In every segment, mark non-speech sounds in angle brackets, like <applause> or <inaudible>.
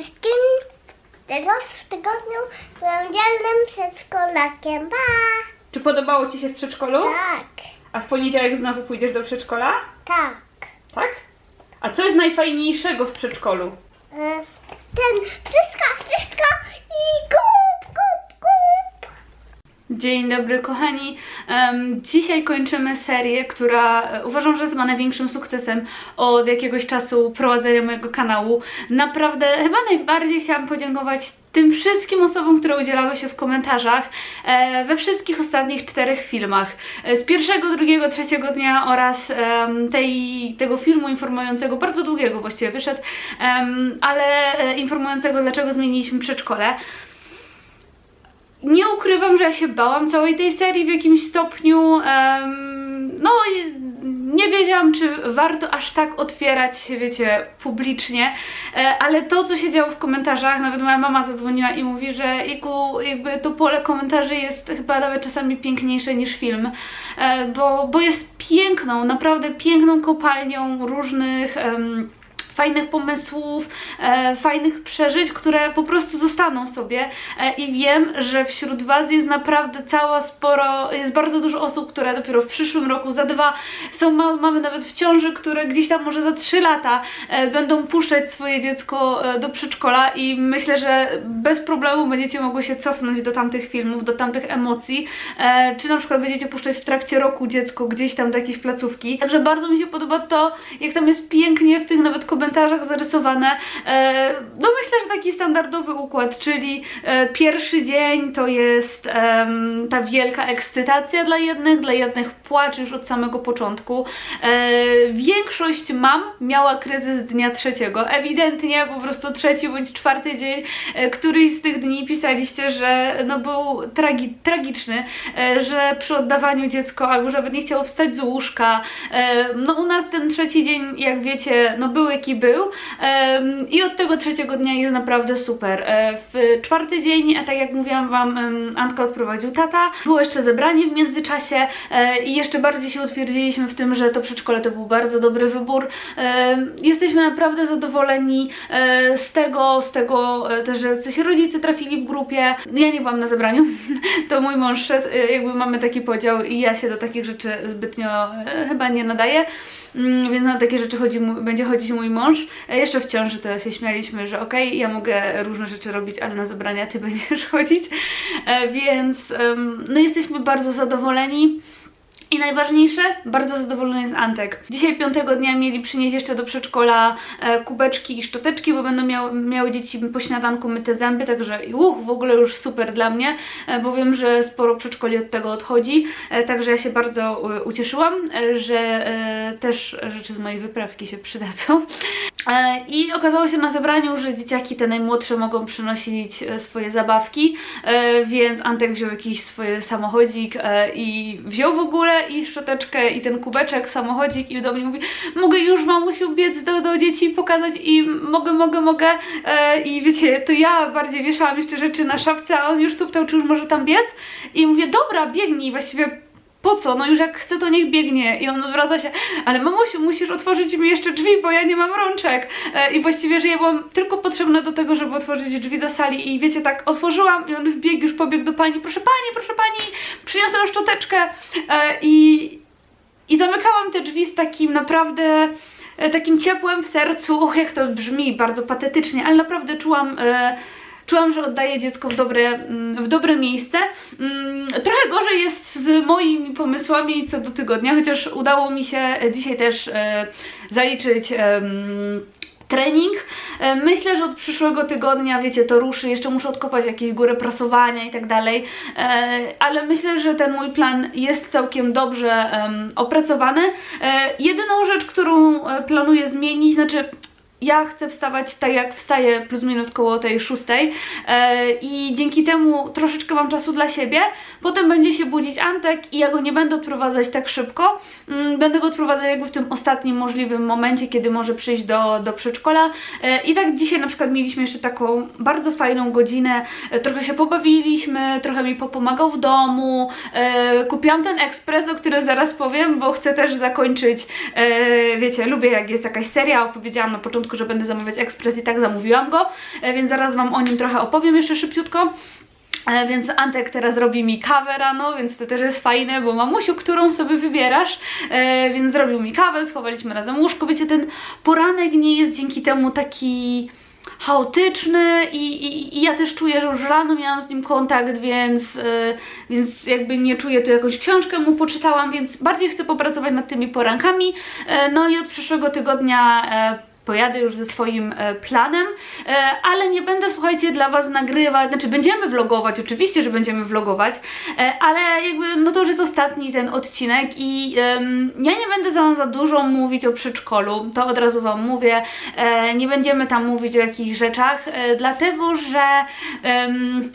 wszystkim teraz w tygodniu dzielnym przedszkolakiem. Pa! Czy podobało Ci się w przedszkolu? Tak, A w poniedziałek znowu pójdziesz do przedszkola? tak. Tak? A co jest najfajniejszego w przedszkolu? E, Ten wszystko, wszystko Dzień dobry, kochani. Em, dzisiaj kończymy serię, która e, uważam, że jest ma największym sukcesem od jakiegoś czasu prowadzenia mojego kanału. Naprawdę, chyba najbardziej chciałam podziękować tym wszystkim osobom, które udzielały się w komentarzach e, we wszystkich ostatnich czterech filmach. E, z pierwszego, drugiego, trzeciego dnia oraz em, tej, tego filmu informującego, bardzo długiego właściwie wyszedł, em, ale e, informującego, dlaczego zmieniliśmy przedszkole. Nie ukrywam, że ja się bałam całej tej serii w jakimś stopniu. em, no, nie wiedziałam, czy warto aż tak otwierać się, wiecie, publicznie, e, ale to, co się działo w komentarzach, nawet moja mama zadzwoniła i mówi, że Iku, jakby to pole komentarzy jest chyba nawet czasami piękniejsze niż film, e, bo, bo jest piękną, naprawdę piękną kopalnią różnych. em, fajnych pomysłów, e, fajnych przeżyć, które po prostu zostaną sobie e, i wiem, że wśród Was jest naprawdę cała sporo, jest bardzo dużo osób, które dopiero w przyszłym roku, za dwa są, ma, mamy nawet w ciąży, które gdzieś tam może za trzy lata e, będą puszczać swoje dziecko e, do przedszkola i myślę, że bez problemu będziecie mogły się cofnąć do tamtych filmów, do tamtych emocji, e, czy na przykład będziecie puszczać w trakcie roku dziecko gdzieś tam do jakiejś placówki. Także bardzo mi się podoba to, jak tam jest pięknie w tych nawet komentarzach zarysowane. E, no myślę, że taki standardowy układ, czyli e, pierwszy dzień to jest ta wielka ekscytacja dla jednych, dla jednych płacz już od samego początku. E, większość mam miała kryzys dnia trzeciego. Ewidentnie po prostu trzeci bądź czwarty dzień, któryś z tych dni pisaliście, że no był tragi tragiczny, że przy oddawaniu dziecko albo nawet nie chciało wstać z łóżka. No u nas ten trzeci dzień, jak wiecie, no był był i od tego trzeciego dnia jest naprawdę super. E, w czwarty dzień, a tak jak mówiłam wam, Antka odprowadził tata. Było jeszcze zebranie w międzyczasie e, i jeszcze bardziej się utwierdziliśmy w tym, że to przedszkole to był bardzo dobry wybór. Jesteśmy naprawdę zadowoleni e, z tego, z tego e, też, że coś rodzice trafili w grupie. Ja nie byłam na zebraniu, <laughs> to mój mąż szedł, e, jakby mamy taki podział i ja się do takich rzeczy zbytnio e, chyba nie nadaję. Mm, więc na takie rzeczy chodzi, będzie chodzić mój mąż. E, Jeszcze w ciąży to się śmialiśmy, że okej, ja mogę różne rzeczy robić, ale na zebrania ty będziesz <laughs> chodzić. E, Więc no jesteśmy bardzo zadowoleni. I najważniejsze, bardzo zadowolony jest Antek. Dzisiaj piątego dnia mieli przynieść jeszcze do przedszkola e, kubeczki i szczoteczki, bo będą miały, miały dzieci po śniadanku myte zęby, także uch, w ogóle już super dla mnie, e, bo wiem, że sporo przedszkoli od tego odchodzi, e, także ja się bardzo ucieszyłam, że też rzeczy z mojej wyprawki się przydadzą. I okazało się na zebraniu, że dzieciaki te najmłodsze mogą przynosić swoje zabawki, więc Antek wziął jakiś swój samochodzik i wziął w ogóle i szczoteczkę i ten kubeczek, samochodzik i do mnie mówi mogę już mamusiu biec do, do dzieci pokazać i mogę, mogę, mogę e, i wiecie, to ja bardziej wieszałam jeszcze rzeczy na szafce, a on już tuptał, czy już może tam biec? I mówię, dobra, biegnij, właściwie po co? No już jak chce, to niech biegnie. I on odwraca się, ale mamusiu, musisz otworzyć mi jeszcze drzwi, bo ja nie mam rączek. E, I właściwie, że ja byłam tylko potrzebna do tego, żeby otworzyć drzwi do sali. I wiecie, tak otworzyłam i on wbiegł, już pobiegł do pani. Proszę pani, proszę pani, przyniosłam szczoteczkę. E, I, I zamykałam te drzwi z takim naprawdę e, takim ciepłem w sercu. Och, jak to brzmi bardzo patetycznie, ale naprawdę czułam. E, Czułam, że oddaję dziecko w dobre, mm, w dobre miejsce. Mm, Trochę gorzej jest z moimi pomysłami co do tygodnia, chociaż udało mi się dzisiaj też e, zaliczyć trening. E, Myślę, że od przyszłego tygodnia, wiecie, to ruszy. Jeszcze muszę odkopać jakieś górę prasowania i tak dalej. E, Ale myślę, że ten mój plan jest całkiem dobrze opracowany. E, Jedyną rzecz, którą e, planuję zmienić, znaczy ja chcę wstawać tak jak wstaję plus minus koło tej szóstej e, i dzięki temu troszeczkę mam czasu dla siebie. Potem będzie się budzić Antek i ja go nie będę odprowadzać tak szybko. Mm, będę go odprowadzać jakby w tym ostatnim możliwym momencie, kiedy może przyjść do, do przedszkola. E, I tak dzisiaj na przykład mieliśmy jeszcze taką bardzo fajną godzinę. E, trochę się pobawiliśmy, trochę mi popomagał w domu. Kupiłam ten ekspres, o którym zaraz powiem, bo chcę też zakończyć. Wiecie, lubię jak jest jakaś seria, opowiedziałam na początku wątku, że będę zamawiać ekspres i tak zamówiłam go, e, więc zaraz Wam o nim trochę opowiem jeszcze szybciutko. E, Więc Antek teraz robi mi kawę rano, więc to też jest fajne, bo mamusiu, którą sobie wybierasz, e, więc zrobił mi kawę, schowaliśmy razem łóżko. Wiecie, ten poranek nie jest dzięki temu taki chaotyczny i, i, i ja też czuję, że już rano miałam z nim kontakt, więc, więc jakby nie czuję, to jakąś książkę mu poczytałam, więc bardziej chcę popracować nad tymi porankami. No i od przyszłego tygodnia pojadę już ze swoim e, planem, e, ale nie będę, słuchajcie, dla Was nagrywać, znaczy będziemy vlogować, oczywiście, że będziemy vlogować, e, ale jakby, no to już jest ostatni ten odcinek i em, ja nie będę za Wam za dużo mówić o przedszkolu, to od razu Wam mówię, nie będziemy tam mówić o jakichś rzeczach, dlatego, że... em,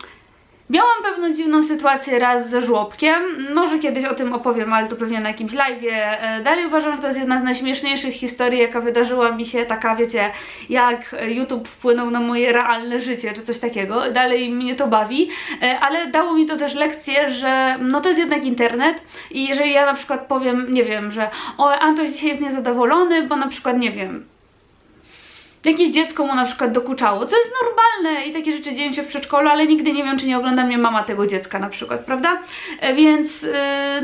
Miałam pewną dziwną sytuację raz ze żłobkiem. Może kiedyś o tym opowiem, ale to pewnie na jakimś live'ie. E, Dalej uważam, że to jest jedna z najśmieszniejszych historii, jaka wydarzyła mi się, taka wiecie, jak YouTube wpłynął na moje realne życie, czy coś takiego. Dalej mnie to bawi, e, ale dało mi to też lekcję, że no to jest jednak internet i jeżeli ja na przykład powiem, nie wiem, że o, Antoś dzisiaj jest niezadowolony, bo na przykład, nie wiem, jakieś dziecko mu na przykład dokuczało, co jest normalne i takie rzeczy dzieją się w przedszkolu, ale nigdy nie wiem, czy nie ogląda mnie mama tego dziecka na przykład, prawda? E, Więc yy,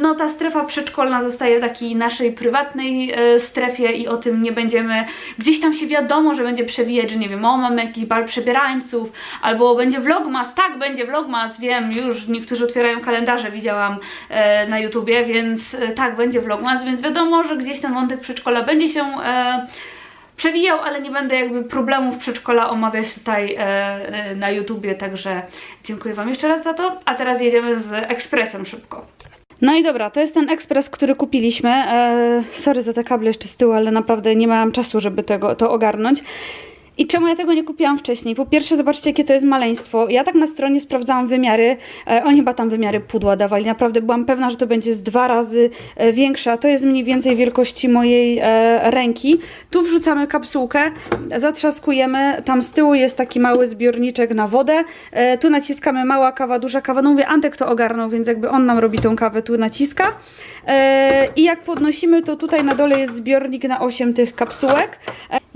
no ta strefa przedszkolna zostaje w takiej naszej prywatnej e, strefie i o tym nie będziemy, gdzieś tam się wiadomo, że będzie przewijać, że nie wiem, o mamy jakiś bal przebierańców, albo będzie vlogmas, tak będzie vlogmas, wiem, już niektórzy otwierają kalendarze, widziałam e, na YouTubie, więc e, tak, będzie vlogmas, więc wiadomo, że gdzieś ten wątek przedszkola będzie się e, przewijał, ale nie będę jakby problemów przedszkola omawiać tutaj e, e, na YouTubie, także dziękuję Wam jeszcze raz za to. A teraz jedziemy z ekspresem szybko. No i dobra, to jest ten ekspres, który kupiliśmy. E, sorry za te kable jeszcze z tyłu, ale naprawdę nie miałam czasu, żeby tego, to ogarnąć. I czemu ja tego nie kupiłam wcześniej? Po pierwsze, zobaczcie, jakie to jest maleństwo. Ja tak na stronie sprawdzałam wymiary. E, oni chyba tam wymiary pudła dawali. Naprawdę byłam pewna, że to będzie z dwa razy e, większe. A to jest mniej więcej wielkości mojej e, ręki. Tu wrzucamy kapsułkę, zatrzaskujemy. Tam z tyłu jest taki mały zbiorniczek na wodę. Tu naciskamy mała kawa, duża kawa. No mówię, Antek to ogarnął, więc jakby on nam robi tą kawę, tu naciska. I jak podnosimy, to tutaj na dole jest zbiornik na 8 tych kapsułek.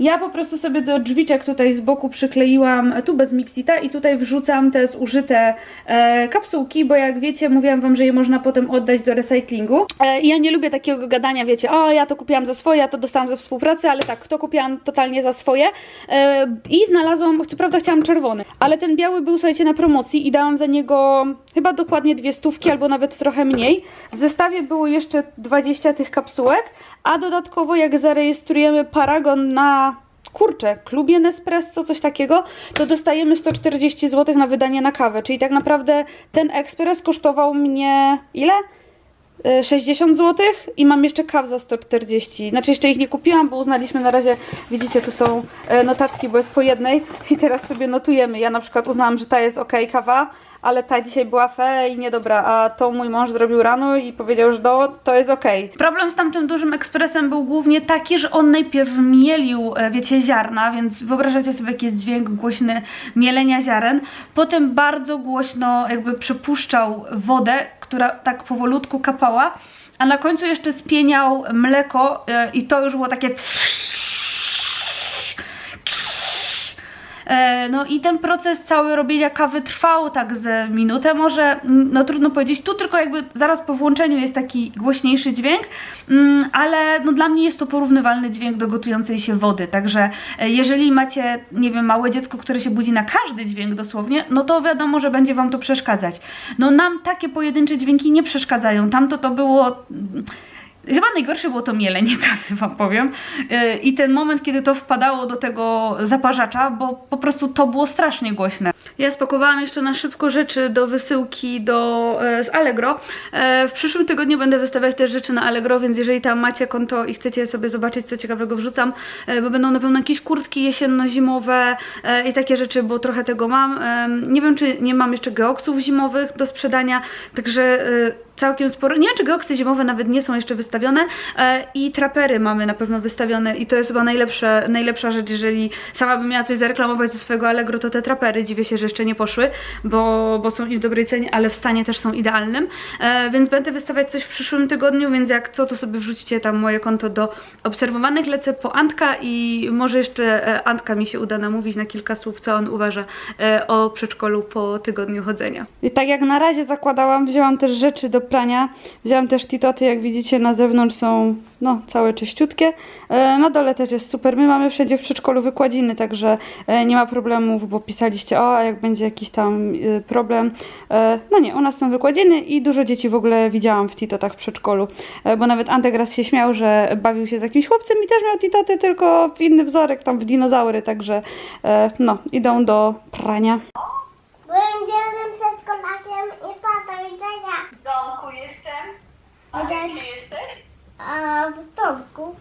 E, Ja po prostu sobie do drzwiczek tutaj z boku przykleiłam tu bez mixita i tutaj wrzucam te zużyte e, kapsułki, bo jak wiecie, mówiłam wam, że je można potem oddać do recyklingu. E, ja nie lubię takiego gadania, wiecie, o ja to kupiłam za swoje, ja to dostałam za współpracę, ale tak, to kupiłam totalnie za swoje. E, I znalazłam, co prawda chciałam czerwony, ale ten biały był, słuchajcie, na promocji i dałam za niego chyba dokładnie dwie stówki albo nawet trochę mniej. W zestawie było jeszcze 20 tych kapsułek, a dodatkowo jak zarejestrujemy paragon na kurczę, klubie Nespresso, coś takiego, to dostajemy 140 zł na wydanie na kawę. Czyli tak naprawdę ten ekspres kosztował mnie ile? E, 60 zł i mam jeszcze kaw za 140. Znaczy jeszcze ich nie kupiłam, bo uznaliśmy na razie, widzicie, tu są e, notatki, bo jest po jednej <laughs> i teraz sobie notujemy. Ja na przykład uznałam, że ta jest ok kawa, ale ta dzisiaj była fe i niedobra, a to mój mąż zrobił rano i powiedział, że no, to jest ok. Problem z tamtym dużym ekspresem był głównie taki, że on najpierw mielił, e, wiecie, ziarna, więc wyobrażacie sobie jaki jest dźwięk głośny mielenia ziaren. Potem bardzo głośno jakby przepuszczał wodę, która tak powolutku kapała, a na końcu jeszcze spieniał mleko e, i to już było takie E, No i ten proces cały robienia kawy trwał tak z minutę. Może, mm, no trudno powiedzieć, tu tylko jakby zaraz po włączeniu jest taki głośniejszy dźwięk, mm, ale no dla mnie jest to porównywalny dźwięk do gotującej się wody, także e, jeżeli macie, nie wiem, małe dziecko, które się budzi na każdy dźwięk dosłownie, no to wiadomo, że będzie wam to przeszkadzać. No nam takie pojedyncze dźwięki nie przeszkadzają, tamto to było... Chyba najgorsze było to mielenie kawy, wam powiem. Yy, I ten moment, kiedy to wpadało do tego zaparzacza, bo po prostu to było strasznie głośne. Ja spakowałam jeszcze na szybko rzeczy do wysyłki do, e, z Allegro. E, w przyszłym tygodniu będę wystawiać też rzeczy na Allegro, więc jeżeli tam macie konto i chcecie sobie zobaczyć, co ciekawego wrzucam, e, bo będą na pewno jakieś kurtki jesienno-zimowe i takie rzeczy, bo trochę tego mam. Nie wiem, czy nie mam jeszcze geoksów zimowych do sprzedania, także... Całkiem sporo. Nie wiem, czy geoksy zimowe nawet nie są jeszcze wystawione. E, I trapery mamy na pewno wystawione. I to jest chyba najlepsze, najlepsza rzecz, jeżeli sama bym miała coś zareklamować ze swojego Allegro, to te trapery. Dziwię się, że jeszcze nie poszły, bo, bo są i w dobrej cenie, ale w stanie też są idealnym. E, więc będę wystawiać coś w przyszłym tygodniu, więc jak co, to sobie wrzucicie tam moje konto do obserwowanych. Lecę po Antka i może jeszcze e, Antka mi się uda namówić na kilka słów, co on uważa e, o przedszkolu po tygodniu chodzenia. I tak jak na razie zakładałam, wzięłam też rzeczy do prania. Wzięłam też titoty, jak widzicie na zewnątrz są no, całe czyściutkie. E, na dole też jest super. My mamy wszędzie w przedszkolu wykładziny, także e, nie ma problemów, bo pisaliście, o, a jak będzie jakiś tam e, problem. No nie, u nas są wykładziny i dużo dzieci w ogóle widziałam w titotach w przedszkolu, bo nawet Antek raz się śmiał, że bawił się z jakimś chłopcem i też miał titoty, tylko w inny wzorek, tam w dinozaury, także no, idą do prania. Byłem dzielnym przedszkolakiem i pa, do widzenia. W domku jestem. A Gdzie? jesteś? A w domku?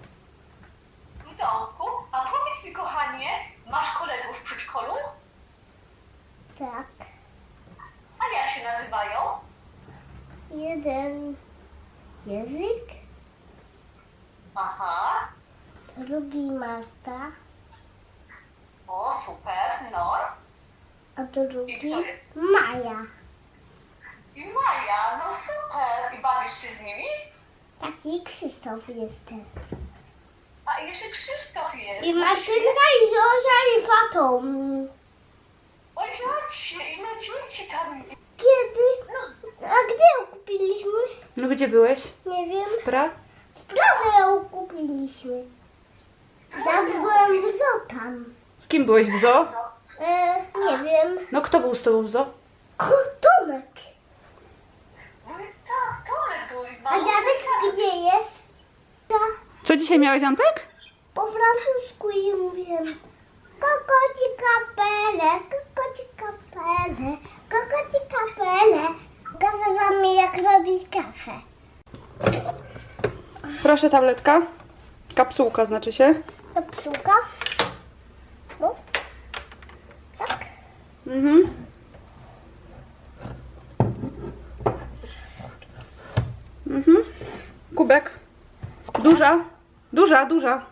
W domku. A powiedz mi, kochanie, masz kolegów w przedszkolu? Tak. A jak się nazywają? Jeden język, Aha. drugi Marta, O, super, no. a drugi? Maja. I Maja, no super. I bawisz się z nimi? Taki Krzysztof jestem. A i jeszcze Krzysztof jest. I Martynka i Zozia i Fatą. Oj, jacie, ile dzieci tam jest. Kiedy? A gdzie ją kupiliśmy? No gdzie byłeś? Nie wiem. Pra? W Pradze ją kupiliśmy. Tam byłem w Zotam. Z kim byłeś w zoo? E, nie wiem. No kto był z tobą w zoo? A dziadek gdzie jest? Co dzisiaj miałeś, Antek? po francusku i mówię kokoci kapele, kokoci kapele, kokoci kapele. Pokażę wam jak robić kawę. Proszę tabletka. Kapsułka znaczy się. To psuka. No. Tak. Mhm. Mhm. Kubek. Duża. Duża, duża.